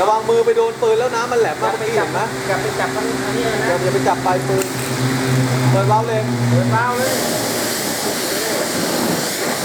ระวังมือไปโดนปืนแล้วน้ำมันแหลมมากไปเห็นไหมอย่าไปจับมันอันนี้นะอย่าอย่าไปจับปลายปืนเปิดเบ้าเลยเปิดเบ้าเลย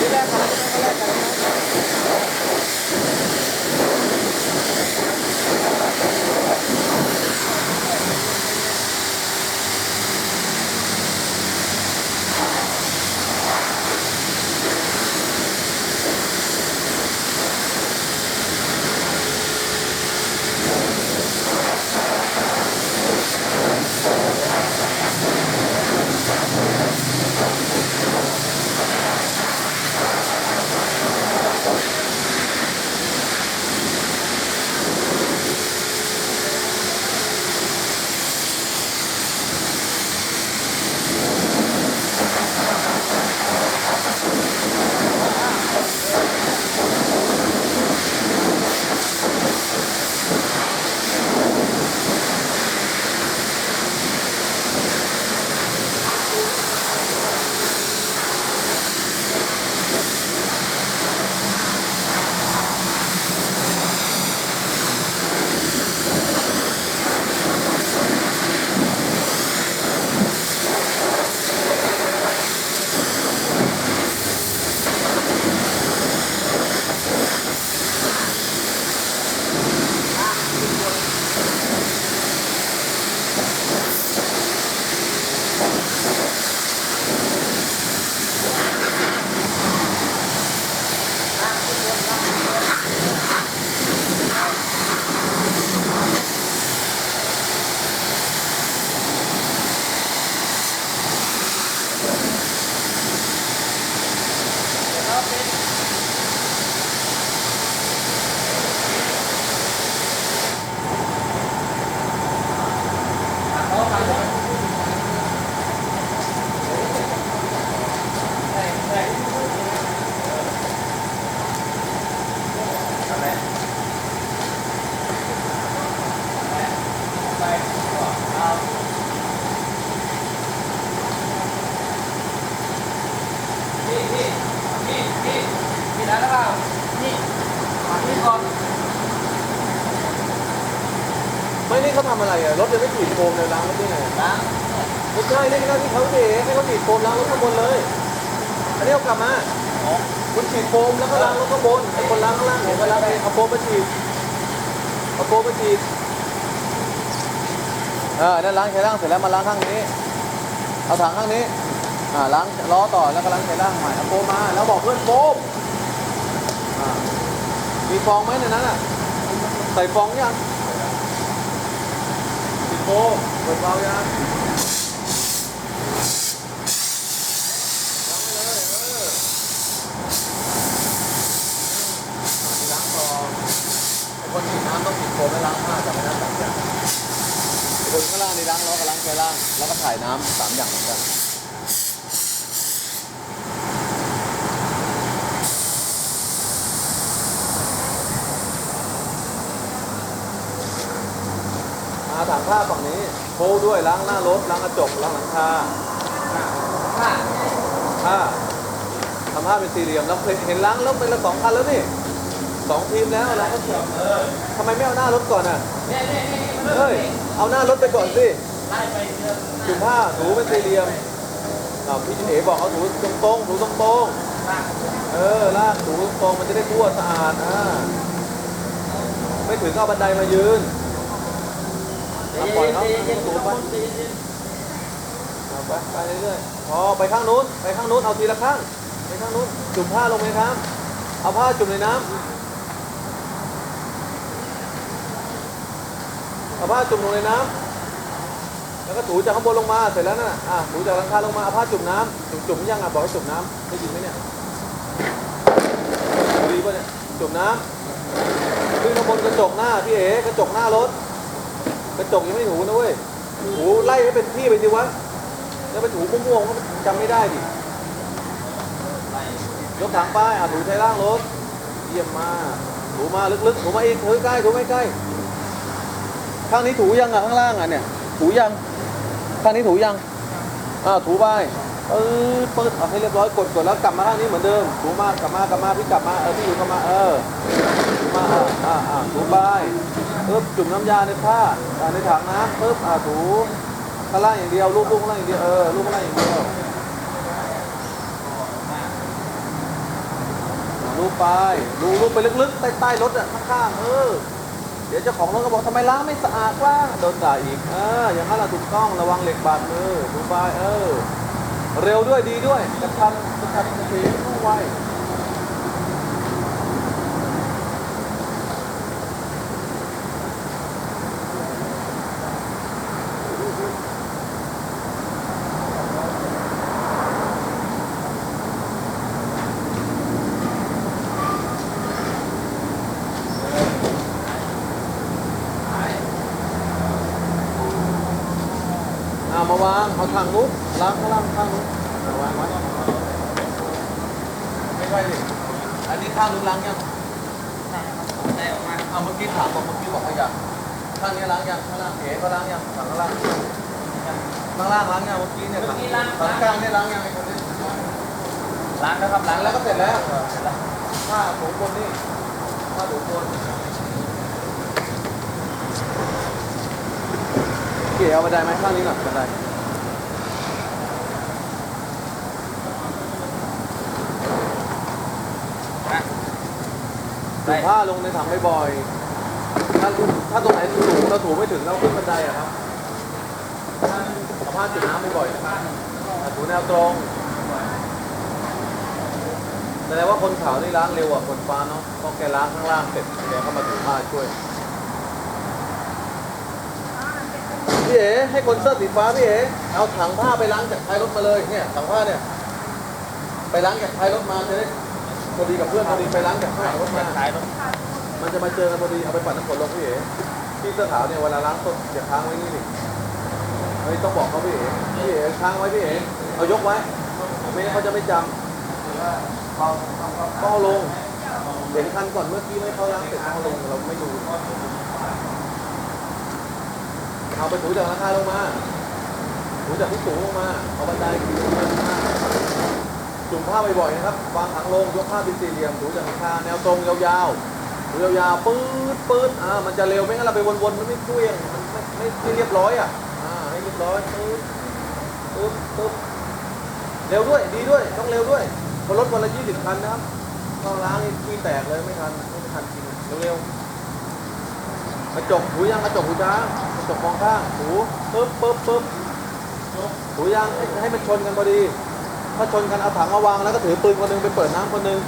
นี่แรกกันแรกกันพี่ อะไรอะรถยังไม่ฉีดโฟมเลยล้างรถได้ไงล้างไม่ใช่นี่หน้าที่เขาเองให้เขาฉีดโฟมล้างรถข้างบนเลย อันนี้เอากลับมาคุณฉีดโฟมแล้วก็ล้างรถข้างบนไอ้คนล้างข้างล่างเห็นไหมล้างเองเอาโฟมมาฉีดเอาโฟมมาฉีดเออนั่นล้างใช้ล่างเสร็จแล้วมาล้างข้างนี้ เอาถังข้างนี้อ่าล้างล้อต่อแล้วก็ล้างใช้ล่างใหม่เอาโฟมมาแล้วบอกเพื่อนโฟมอ่ามีฟองไหมในนั้นอะใส่ฟองยังติด โฟมเปิดวาล์วยังล้างก่อนไอ้คนฉีดน้ำต้องปิดโฟมและล้างผ้าจำไว้นะสามอย่างไอ้คนข้างล่างนี่ล้างล้อกับล้างแค่ล่าง แล้วก็ถ่ายน้ำสามอย่างเหมือนกันมาถังผ้าฝั่ง นี้โฟลด้วยล้างหน้ารถล้างกระจกล้างหลังคาผ้าผ้าทำผ้าเป็นสี่เหลี่ยมแล้วเห็นล้างแล้วเป็นละสองคันแล้วนี่สองทีมแล้วล้างกระจกทำไมไม่เอาหน้ารถก่อนอะเนี่ยเนี่ยเนี่ยมันเฮ้ยเอาหน้ารถไปก่อนสิไล่ไปเรื่อยจุ่มผ้าถูเป็นสี่เหลี่ยมอ้าวพี่เอ๋บอกเอาถูตรงตรงๆถูตรงตรงลากๆเออลากถูตรงตรงๆมันจะได้ทั่วสะอาดอ่าไม่ถึงก็เอาบันไดมายืน เย็นเย็นเย็นเย็นทุกคนเย็นเย็นเอาไปไปเรื่อยๆพอไปข้างนู้น ไปข้างนู้น เอาทีละข้าง ไปข้างนู้น จุ่มผ้าลงไหมครับเอาผ้าจุ่มในน้ำเอาผ้าจุ่มลงในน้ำแล้วก็ถูจากข้างบนลงมา เสร็จแล้วน่ะอะถูจากหลังคาลงมา เอาผ้าจุ่มน้ำจุ่มจุ่มยังอะ บอกให้จุ่มน้ำได้ยินไหมเนี่ยดีป่ะเนี่ย จุ่มน้ำขึ้นข้างบนกระจกหน้าพี่เอ๋กระจกหน้ารถ กระจกยังไม่ถูนะเว้ยถูไล่ให้เป็นที่ไปสิวะ แล้วไปถูม่วงๆก็จำไม่ได้ดิยกถังป้ายอะถูใช้ล่างรถเยี่ยมมากถูมาลึกๆถูมาอีกถือใกล้ถูไม่ใกล้ข้างนี้ถูยังอะข้างล่างอะเนี่ยถูยังข้างนี้ถูยังอ่าถูไปเออเปิดเอาให้เรียบร้อยกดกดแล้วกลับมาข้างนี้เหมือนเดิมถูมากลับมากลับมาพี่กลับมาเออพี่อยู่กลับมาเออถูมาอ่าอ่าอ่าถูไป ปึ๊บจุ่มน้ำยาในผ้าในถังน้ำปึ๊บอ่าถูข้างล่างอย่างเดียวลูบลูบข้างล่างอย่างเดียวเออลูบข้างล่างอย่างเดียวลูบไปดูลูบไปลึกๆใต้ใต้รถอะข้างๆเออเดี๋ยวเจ้าของรถก็บอกทำไมล้างไม่สะอาดวะโดนด่าอีกเอออย่างนั้นแหละถูกต้องระวังเหล็กบาดมือดูไปเออ เร็วด้วยดีด้วยกระชันกระชันกระเฉงไว วางเอาทางนู้นล้างข้างล่างข้างนู้นเอาวางไว้ไม่ใช่ดิอันนี้ข้างนู้นล้างยังได้ออกมาเอาเมื่อกี้ถามบอกเมื่อกี้บอกว่ายังข้างนี้ล้างยังข้างล่างเอ๋ก็ล้างยังฝั่งข้างล่างข้างล่างล้างยังเมื่อกี้เนี่ยฝั่งฝั่งกลางเนี่ยล้างยังไอ้คนนี้ล้างแล้วครับล้าล้างงแล้แล้ววก็ก็เสร็จแล้วผ้าถูบนนี่ผ้าถูบนเก๋เอาบันไดไหมข้างนี้หน่อยบันได ถูผ้าลงในถังบ่อยๆถ้าถ้าตรงไหนสูเราถูไม่ถึงเราขึ้นบันไดอะครับเอาผ้าจุดน้ำบ่อยๆถูแนวตรงแสดงว่าคนขาวนี่ล้างเร็วกว่าคนฟ้าเนาะเพราะแกล้างข้างล่างเสร็จแกเข้ามาถูผ้าช่วยพี่เอ๋ให้คนเสื้อสีฟ้าพี่เอ๋เอาถังผ้าไปล้างจากท้ายรถมาเลยเนี่ยถังผ้าเนี่ย ไปล้างจากท้ายรถมาจะได้ พอดีกับเพื่อนพอดีไปล้างจากข้างหลังรถมาท้ายรถมันจะมาเจอกันพอดีเอาไปปัดน้ำฝนลงพี่เอ๋พี่เสื้อขาวเนี่ยเวลาล้างต้นอย่าค้างไว้นี่ดิเฮ้ยต้องบอกเขาพี่เอ๋พี่เอ๋ค้างไว้พี่เอ๋เอายกไว้ไม่งั้นเขาจะไม่จำก็เอาลงเห็นคันก่อนเมื่อกี้ไม่เขาล้างเสร็จเขาเอาลงเราไม่ดูเอาไปถูจากราคาลงมาถูจากที่สูงลงมาเอาบันไดลงมาข้างหน้า จุ่มผ้าบ่อยๆนะครับ วางถังลงยกผ้าเป็นสี่เหลี่ยมถูจากราคาแนวตรงยาวๆถูยาวๆปื๊ดปื๊ดอ่ามันจะเร็วไม่งั้นเราไปวนๆมันไม่เคลื่องมันไม่ไม่ไม่เรียบร้อยอะอ่าให้เรียบร้อยปื๊ดปื๊ดปื๊ดเร็วด้วยดีด้วยต้องเร็วด้วยพราะรถวันละยี่สิบคันนะครับเข้าล้างนี่ขี้แตกเลยไม่ทันไม่ทันจริงเร็วๆกระจกถูยังกระจกหูช้างกระจกมองข้างถูปึ๊บปึ๊บปึ๊บถูยังให้ให้มันชนกันพอดี ถ้าชนกันเอาถังมาวางแล้วก็ถือปืนคนหนึงไปเปิดน้ำคนหนึง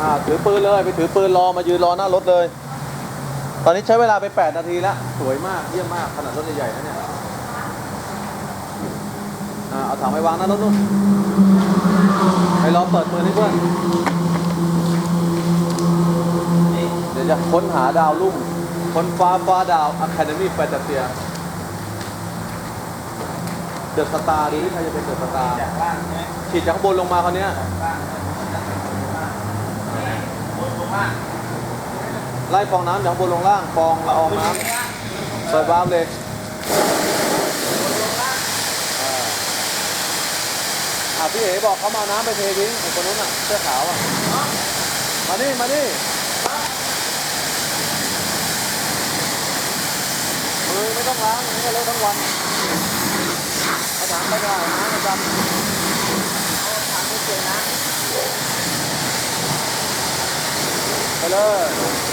อ่าถือปืนเลยไปถือปืนรอมายืนรอหน้ารถเลย ตอนนี้ใช้เวลาไป 8 นาทีแล้วสวยมากเยี่ยมมากขนาดรถใหญ่ๆนะเนี่ยอ่าเอาถังไปวางหน้ารถนู่นไปรอเปิดปืนให้เพื่อนเดี๋ยวจะค้นหาดาวลุ่มค้นฟ้าฟ้าดาว Academy f a n t a s i a เเดือะสตาร์ดีที่ใครจะเป็นเดือะสตาร์จากล่างใช่ไหมฉีดจากข้างบนลงมาคราวเนี้ยล่างบนลงมาไล่ฟองน้ำจากข้างบนลงล่างฟองละอองน้ำเปิดวาล์วเลยอ่าพี่เอ๋บอกเขามาเอาน้ำไปเททิ้งไอ้คนนู้นอะเสื้อขาวอะมานี่มานี่มือไม่ต้องล้างนี่ก็เลอะทั้งวัน ถังไม่ได้นน้ำประจำทางไม่เจอนะไปเลย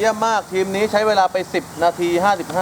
เยี่ยมมากทีมนี้ใช้เวลาไป 10 นาที 55